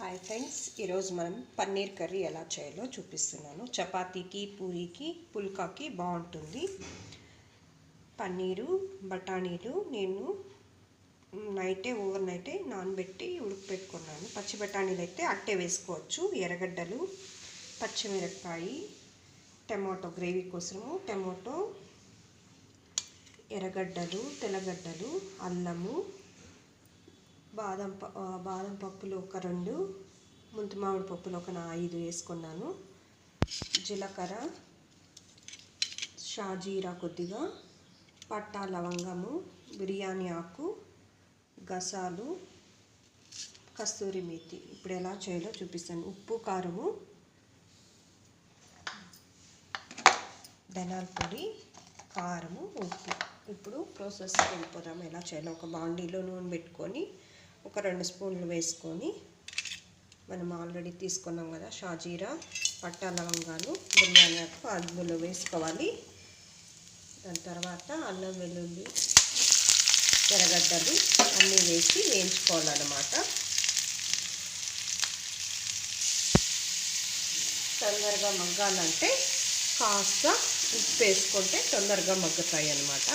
Hi friends ఈరోజు మనం paneer curry ఎలా చేయాలో చూపిస్తున్నాను. చపాతీకి పూరీకి పుల్కాకి బాగుంటుంది. పన్నీరు బఠానీలు నేను నైటే ఓవర్ నైటే నానబెట్టి ఉడకపెట్టుకున్నాను. పచ్చి బఠానీలు అయితే అట్టే వేసుకోవచ్చు. ఎర్రగడ్డలు పచ్చిమిరపకాయి టమాటో గ్రేవీ కోసము టమాటో ఎర్రగడ్డలు తెల్లగడ్డలు అల్లము బాదం బాదం పప్పులు ఒక రెండు ముంతి మామిడి పప్పులు ఒక నా ఐదు వేసుకున్నాను. జీలకర్ర షాజీరా కొద్దిగా పట్టా లవంగము బిర్యానీ ఆకు గసాలు కస్తూరి మేతి. ఇప్పుడు ఎలా చేయాలో చూపిస్తాను. ఉప్పు కారము ధనాల పొడి కారము ఉప్పు. ఇప్పుడు ప్రాసెస్కి వెళ్ళిపోదాం. ఎలా చేయాలో ఒక బాండీలో నూనె పెట్టుకొని ఒక రెండు స్పూన్లు వేసుకొని మనం ఆల్రెడీ తీసుకున్నాం కదా షాజీరా పట్టా లవంగాలు బిర్యానీ ఆకు అందులో వేసుకోవాలి. దాని తర్వాత అల్లం వెల్లుల్లి ఎర్రగడ్డలు అన్నీ వేసి వేయించుకోవాలన్నమాట. తొందరగా మగ్గాలంటే కాస్త ఉప్పు వేసుకుంటే తొందరగా మగ్గుతాయి అన్నమాట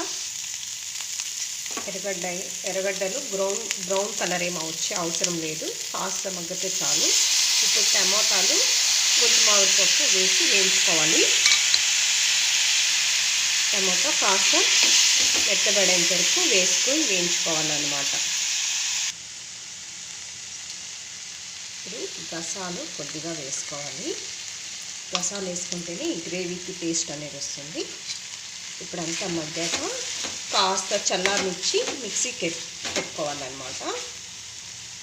ఎర్రగడ్డ ఎర్రగడ్డలు బ్రౌన్ బ్రౌన్ కలర్ ఏమో వచ్చే అవసరం లేదు. కాస్త మగ్గితే చాలు. ఇప్పుడు టమాటాలు గుడ్డు మామిడి పప్పు వేసి వేయించుకోవాలి. టమాటా కాస్త మెత్తబడేంత వరకు వేసుకొని వేయించుకోవాలన్నమాట. ఇప్పుడు గసాలు కొద్దిగా వేసుకోవాలి. గసాలు వేసుకుంటేనే ఈ గ్రేవీకి టేస్ట్ అనేది వస్తుంది. ఇప్పుడు అంతా మగ్గాక కాస్త చల్లారనిచ్చి మిక్సీకి పెట్టుకోవాలన్నమాట.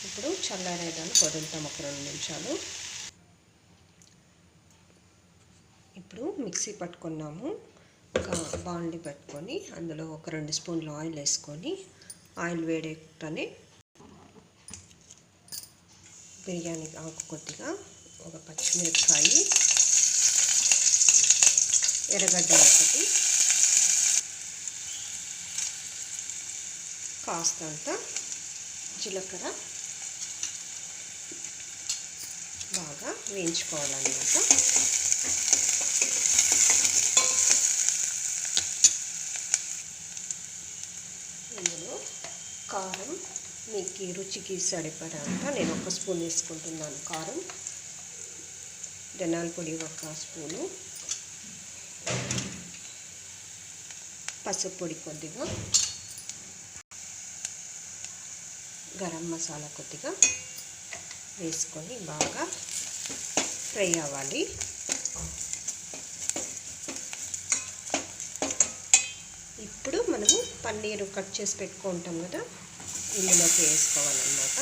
ఇప్పుడు చల్లారేదాన్ని వదులుతాం ఒక రెండు నిమిషాలు. ఇప్పుడు మిక్సీ పట్టుకున్నాము. ఒక బాండి పెట్టుకొని అందులో ఒక రెండు స్పూన్లు ఆయిల్ వేసుకొని ఆయిల్ వేడేటనే బిర్యానీ ఆకు కొద్దిగా ఒక పచ్చిమిరపకాయ ఎర్రగడ్డ ఒకటి కాస్తంత జీలకర్ర బాగా వేయించుకోవాలన్నమాట. ఇందులో కారం మీకు రుచికి సరిపడంత నేను ఒక స్పూన్ వేసుకుంటున్నాను. కారం ధనాల పొడి ఒక స్పూను పసుపు పొడి కొద్దిగా గరం మసాలా కొద్దిగా వేసుకొని బాగా ఫ్రై అవ్వాలి. ఇప్పుడు మనము పన్నీరు కట్ చేసి పెట్టుకుంటాం కదా ఇందులోకి వేసుకోవాలన్నమాట.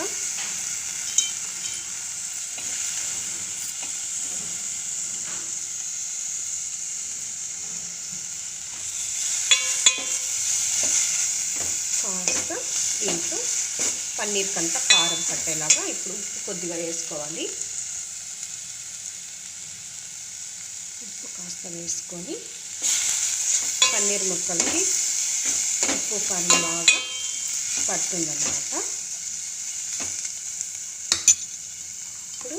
కాస్త దీంట్లో పన్నీర్కంత కారం పట్టేలాగా ఇప్పుడు ఉప్పు కొద్దిగా వేసుకోవాలి. ఉప్పు కాస్త వేసుకొని పన్నీర్ ముక్కలకి ఉప్పు కారం బాగా పడుతుందన్నమాట ఇప్పుడు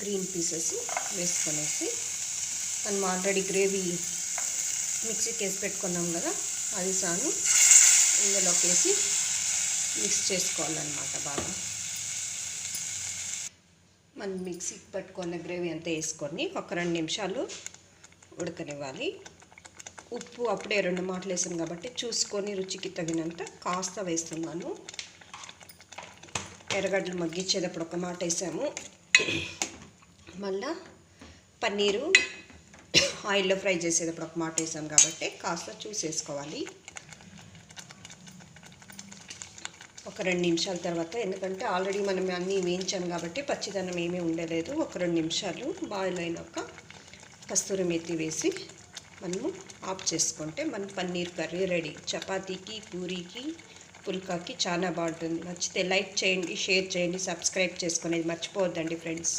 గ్రీన్ పీసెస్ వేసుకొనేసి మనం ఆల్రెడీ గ్రేవీ మిక్సీకి వేసి పెట్టుకున్నాం కదా అది సాను ఇందులోకి వేసి మిక్స్ చేసుకోవాలన్నమాట బాగా. మనం మిక్సీకి పట్టుకున్న గ్రేవీ అంతా వేసుకొని ఒక రెండు నిమిషాలు ఉడకనివ్వాలి. ఉప్పు అప్పుడే రెండు మాటలు వేసాను కాబట్టి చూసుకొని రుచికి తగినంత కాస్త వేస్తున్నాను. ఎర్రగడ్డలు మగ్గించేటప్పుడు ఒక మాట వేసాము. మళ్ళా పన్నీరు ఆయిల్లో ఫ్రై చేసేటప్పుడు ఒక మాట వేసాం కాబట్టి కాస్త చూసేసుకోవాలి వేసుకోవాలి ఒక రెండు నిమిషాల తర్వాత ఎందుకంటే ఆల్రెడీ మనం అన్నీ వేయించాం కాబట్టి పచ్చిదనం ఏమీ ఉండలేదు. ఒక రెండు నిమిషాలు బాయిల్ అయినాక కస్తూరి మెత్తి వేసి మనము ఆఫ్ చేసుకుంటే మన పన్నీర్ కర్రీ రెడీ. చపాతీకి పూరీకి పుల్కాకి చాలా బాగుంటుంది. నచ్చితే లైక్ చేయండి షేర్ చేయండి సబ్స్క్రైబ్ చేసుకునేది మర్చిపోవద్దండి ఫ్రెండ్స్.